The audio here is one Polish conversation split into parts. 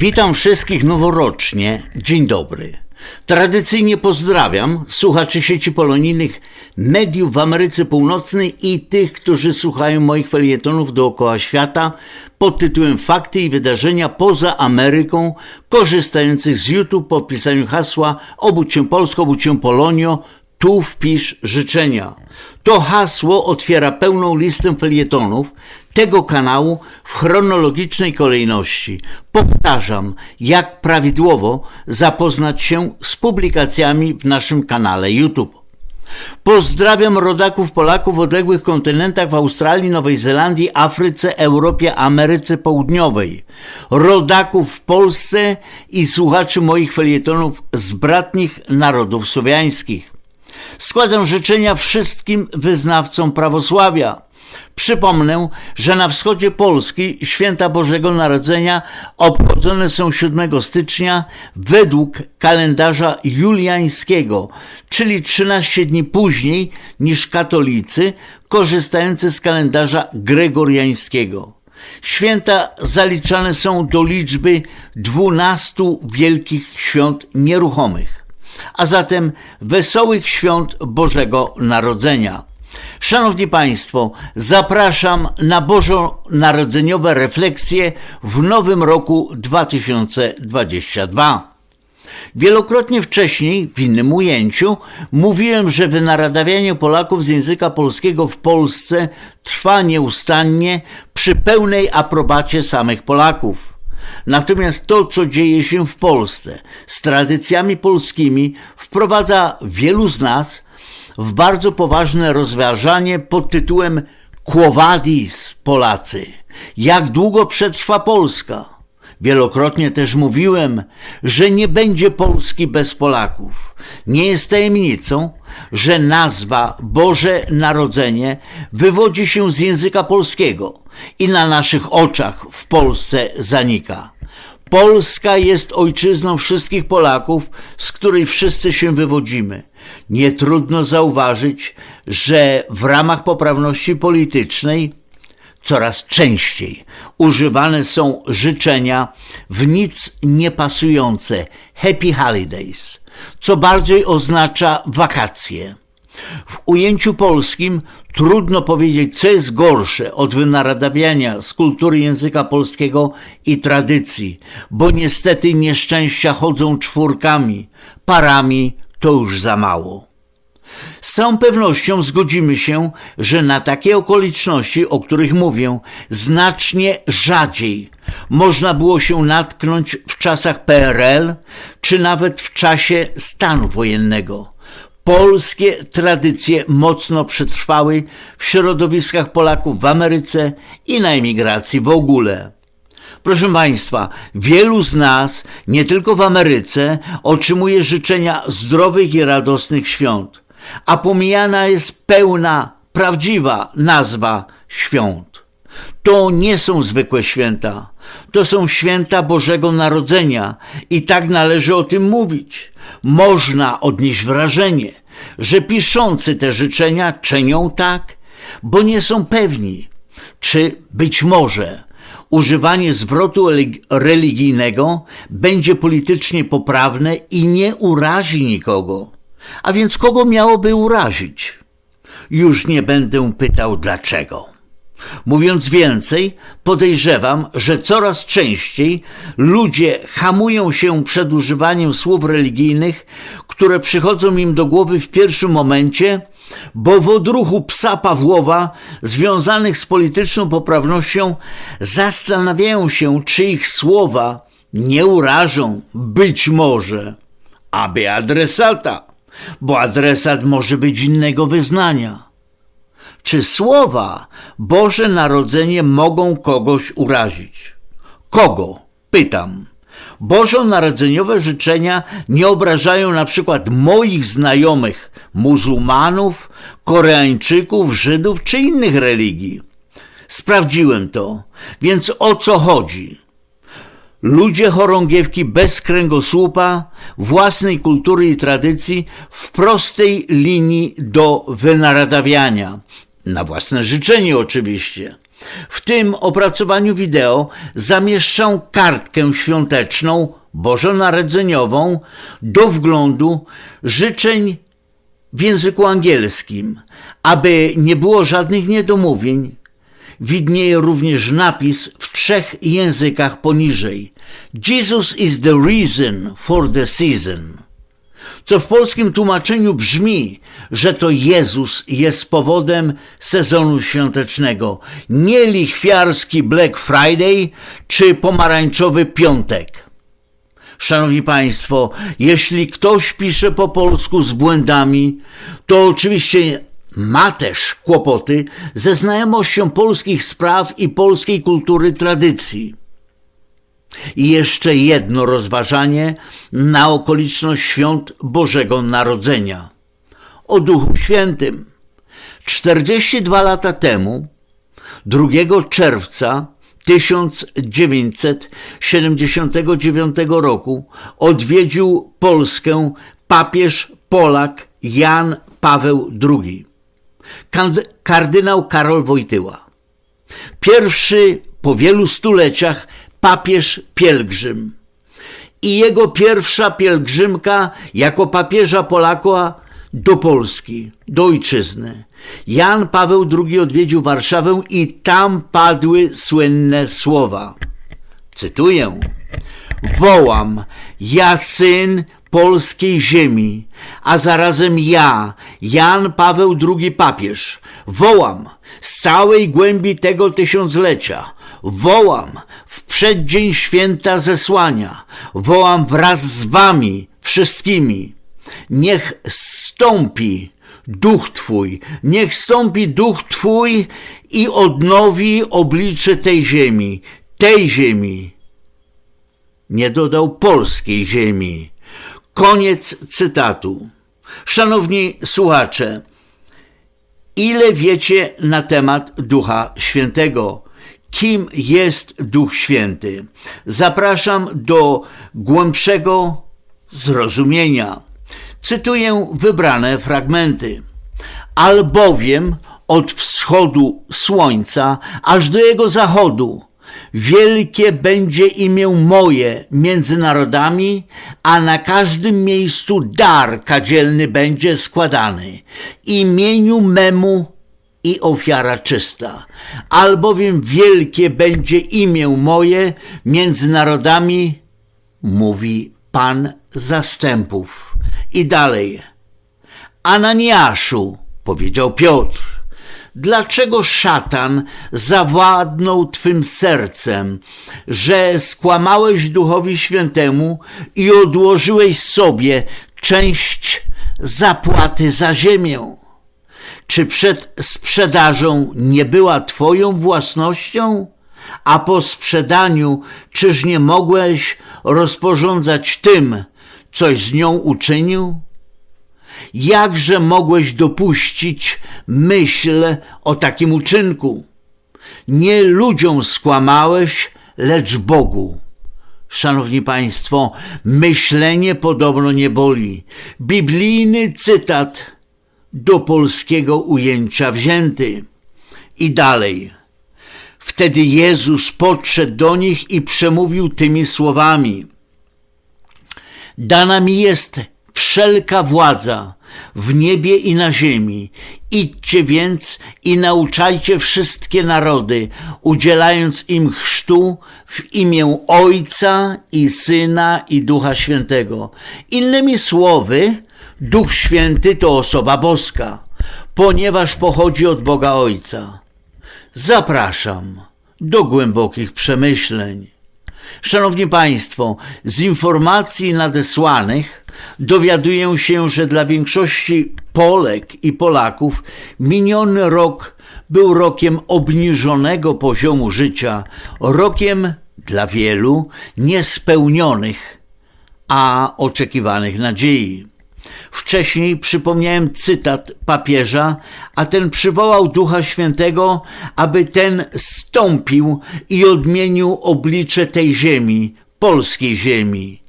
Witam wszystkich noworocznie. Dzień dobry. Tradycyjnie pozdrawiam słuchaczy sieci polonijnych mediów w Ameryce Północnej i tych, którzy słuchają moich felietonów dookoła świata pod tytułem Fakty i wydarzenia poza Ameryką, korzystających z YouTube po wpisaniu hasła obudź się Polsko, obudź się Polonio, tu wpisz życzenia. To hasło otwiera pełną listę felietonów tego kanału w chronologicznej kolejności. Powtarzam, jak prawidłowo zapoznać się z publikacjami w naszym kanale YouTube. Pozdrawiam rodaków Polaków w odległych kontynentach w Australii, Nowej Zelandii, Afryce, Europie, Ameryce Południowej. Rodaków w Polsce i słuchaczy moich felietonów z bratnich narodów słowiańskich. Składam życzenia wszystkim wyznawcom prawosławia. Przypomnę, że na wschodzie Polski święta Bożego Narodzenia obchodzone są 7 stycznia według kalendarza juliańskiego, czyli 13 dni później niż katolicy korzystający z kalendarza gregoriańskiego. Święta zaliczane są do liczby 12 wielkich świąt nieruchomych a zatem wesołych świąt Bożego Narodzenia. Szanowni Państwo, zapraszam na bożonarodzeniowe refleksje w nowym roku 2022. Wielokrotnie wcześniej, w innym ujęciu, mówiłem, że wynaradawianie Polaków z języka polskiego w Polsce trwa nieustannie przy pełnej aprobacie samych Polaków. Natomiast to, co dzieje się w Polsce z tradycjami polskimi, wprowadza wielu z nas w bardzo poważne rozważanie pod tytułem Quo vadis, Polacy? Jak długo przetrwa Polska? Wielokrotnie też mówiłem, że nie będzie Polski bez Polaków. Nie jest tajemnicą, że nazwa Boże Narodzenie wywodzi się z języka polskiego i na naszych oczach w Polsce zanika. Polska jest ojczyzną wszystkich Polaków, z której wszyscy się wywodzimy. Nie trudno zauważyć, że w ramach poprawności politycznej coraz częściej używane są życzenia w nic niepasujące happy holidays, co bardziej oznacza wakacje. W ujęciu polskim trudno powiedzieć, co jest gorsze od wynaradawiania z kultury języka polskiego i tradycji, bo niestety nieszczęścia chodzą czwórkami, parami to już za mało. Z całą pewnością zgodzimy się, że na takie okoliczności, o których mówię, znacznie rzadziej można było się natknąć w czasach PRL, czy nawet w czasie stanu wojennego. Polskie tradycje mocno przetrwały w środowiskach Polaków w Ameryce i na emigracji w ogóle. Proszę Państwa, wielu z nas, nie tylko w Ameryce, otrzymuje życzenia zdrowych i radosnych świąt, a pomijana jest pełna, prawdziwa nazwa świąt. To nie są zwykłe święta, to są święta Bożego Narodzenia i tak należy o tym mówić. Można odnieść wrażenie, że piszący te życzenia czynią tak, bo nie są pewni, czy być może używanie zwrotu relig- religijnego będzie politycznie poprawne i nie urazi nikogo. A więc kogo miałoby urazić? Już nie będę pytał dlaczego. Mówiąc więcej, podejrzewam, że coraz częściej ludzie hamują się przed używaniem słów religijnych, które przychodzą im do głowy w pierwszym momencie, bo w odruchu psa Pawłowa, związanych z polityczną poprawnością, zastanawiają się, czy ich słowa nie urażą, być może, aby adresata, bo adresat może być innego wyznania. Czy słowa Boże Narodzenie mogą kogoś urazić? Kogo? Pytam. Bożonarodzeniowe życzenia nie obrażają na przykład moich znajomych muzułmanów, Koreańczyków, Żydów czy innych religii. Sprawdziłem to, więc o co chodzi? Ludzie chorągiewki bez kręgosłupa, własnej kultury i tradycji w prostej linii do wynaradawiania. Na własne życzenie oczywiście. W tym opracowaniu wideo zamieszczę kartkę świąteczną, bożonarodzeniową, do wglądu życzeń w języku angielskim, aby nie było żadnych niedomówień. Widnieje również napis w trzech językach poniżej. Jesus is the reason for the season. Co w polskim tłumaczeniu brzmi, że to Jezus jest powodem sezonu świątecznego, nie lichwiarski Black Friday czy pomarańczowy piątek. Szanowni Państwo, jeśli ktoś pisze po polsku z błędami, to oczywiście ma też kłopoty ze znajomością polskich spraw i polskiej kultury tradycji. I jeszcze jedno rozważanie na okoliczność świąt Bożego Narodzenia. O Duchu Świętym. 42 lata temu, 2 czerwca 1979 roku, odwiedził Polskę papież Polak Jan Paweł II, kardynał Karol Wojtyła. Pierwszy po wielu stuleciach papież pielgrzym. I jego pierwsza pielgrzymka jako papieża Polaka do Polski, do ojczyzny. Jan Paweł II odwiedził Warszawę i tam padły słynne słowa. Cytuję: Wołam, ja syn polskiej ziemi, a zarazem ja, Jan Paweł II papież, wołam z całej głębi tego tysiąclecia, wołam w przeddzień święta zesłania, wołam wraz z wami wszystkimi. Niech stąpi duch Twój, niech stąpi duch Twój i odnowi oblicze tej ziemi, tej ziemi. Nie dodał polskiej ziemi. Koniec cytatu. Szanowni słuchacze, ile wiecie na temat Ducha Świętego? Kim jest Duch Święty? Zapraszam do głębszego zrozumienia. Cytuję wybrane fragmenty. Albowiem od wschodu słońca aż do jego zachodu wielkie będzie imię moje między narodami, a na każdym miejscu dar kadzielny będzie składany. Imieniu memu i ofiara czysta. Albowiem wielkie będzie imię moje między narodami, mówi Pan zastępów. I dalej. Ananiaszu, powiedział Piotr, dlaczego szatan zawładnął twym sercem, że skłamałeś Duchowi Świętemu i odłożyłeś sobie część zapłaty za ziemię? Czy przed sprzedażą nie była twoją własnością? A po sprzedaniu, czyż nie mogłeś rozporządzać tym, coś z nią uczynił? Jakże mogłeś dopuścić myśl o takim uczynku? Nie ludziom skłamałeś, lecz Bogu. Szanowni Państwo, myślenie podobno nie boli. Biblijny cytat do polskiego ujęcia wzięty. I dalej. Wtedy Jezus podszedł do nich i przemówił tymi słowami: Dana mi jest wszelka władza w niebie i na ziemi. Idźcie więc i nauczajcie wszystkie narody, udzielając im chrztu w imię Ojca i Syna i Ducha Świętego. Innymi słowy, Duch Święty to osoba boska, ponieważ pochodzi od Boga Ojca. Zapraszam do głębokich przemyśleń. Szanowni Państwo, z informacji nadesłanych dowiaduję się, że dla większości Polek i Polaków miniony rok był rokiem obniżonego poziomu życia, rokiem dla wielu niespełnionych, a oczekiwanych nadziei. Wcześniej przypomniałem cytat papieża, a ten przywołał Ducha Świętego, aby ten stąpił i odmienił oblicze tej ziemi, polskiej ziemi.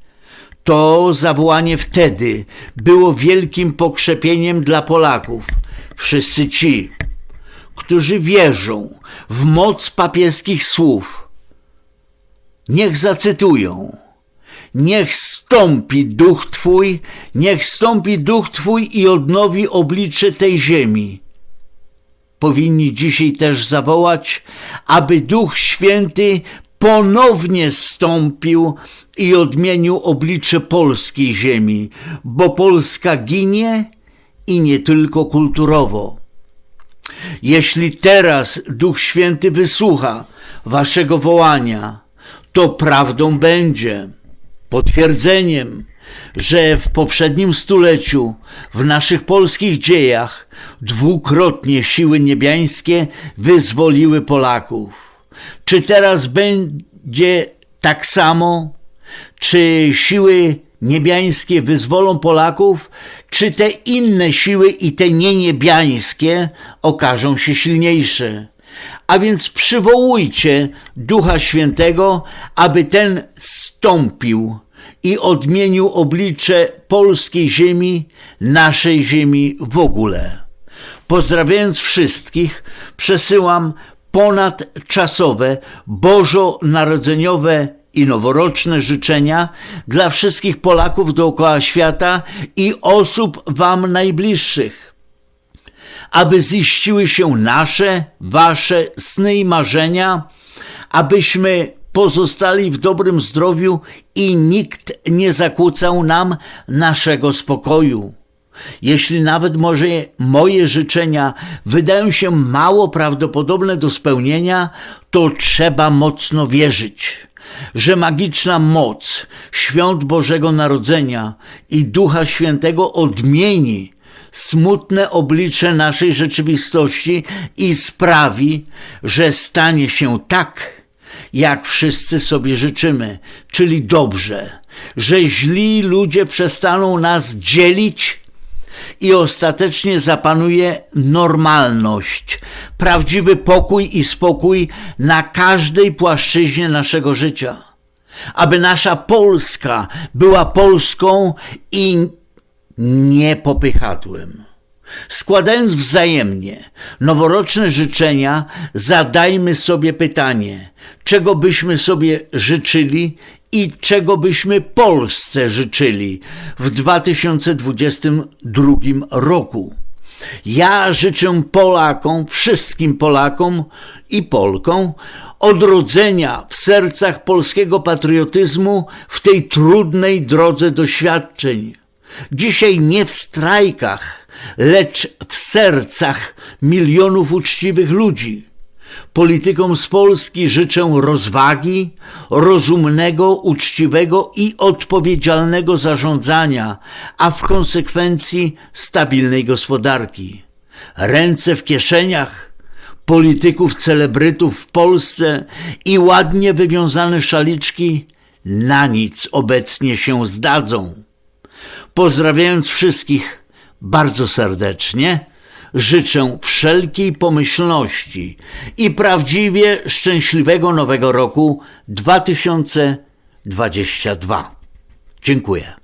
To zawołanie wtedy było wielkim pokrzepieniem dla Polaków. Wszyscy ci, którzy wierzą w moc papieskich słów, niech zacytują. Niech stąpi duch Twój, niech stąpi duch Twój i odnowi oblicze tej ziemi. Powinni dzisiaj też zawołać, aby Duch Święty ponownie stąpił i odmienił oblicze polskiej ziemi, bo Polska ginie i nie tylko kulturowo. Jeśli teraz Duch Święty wysłucha waszego wołania, to prawdą będzie potwierdzeniem, że w poprzednim stuleciu w naszych polskich dziejach dwukrotnie siły niebiańskie wyzwoliły Polaków. Czy teraz będzie tak samo? Czy siły niebiańskie wyzwolą Polaków, czy te inne siły i te nieniebiańskie okażą się silniejsze? A więc przywołujcie Ducha Świętego, aby ten stąpił i odmienił oblicze polskiej ziemi, naszej ziemi w ogóle. Pozdrawiając wszystkich, przesyłam ponadczasowe, bożonarodzeniowe i noworoczne życzenia dla wszystkich Polaków dookoła świata i osób Wam najbliższych aby ziściły się nasze, wasze sny i marzenia, abyśmy pozostali w dobrym zdrowiu i nikt nie zakłócał nam naszego spokoju. Jeśli nawet może moje życzenia wydają się mało prawdopodobne do spełnienia, to trzeba mocno wierzyć, że magiczna moc świąt Bożego Narodzenia i Ducha Świętego odmieni smutne oblicze naszej rzeczywistości i sprawi, że stanie się tak, jak wszyscy sobie życzymy, czyli dobrze, że źli ludzie przestaną nas dzielić i ostatecznie zapanuje normalność, prawdziwy pokój i spokój na każdej płaszczyźnie naszego życia. Aby nasza Polska była Polską i niepopychadłem. Składając wzajemnie noworoczne życzenia, zadajmy sobie pytanie, czego byśmy sobie życzyli i czego byśmy Polsce życzyli w 2022 roku. Ja życzę Polakom, wszystkim Polakom i Polkom odrodzenia w sercach polskiego patriotyzmu w tej trudnej drodze doświadczeń Dzisiaj nie w strajkach, lecz w sercach milionów uczciwych ludzi. Politykom z Polski życzę rozwagi, rozumnego, uczciwego i odpowiedzialnego zarządzania, a w konsekwencji stabilnej gospodarki. Ręce w kieszeniach polityków, celebrytów w Polsce i ładnie wywiązane szaliczki na nic obecnie się zdadzą. Pozdrawiając wszystkich bardzo serdecznie, życzę wszelkiej pomyślności i prawdziwie szczęśliwego nowego roku 2023. 22. Dziękuję.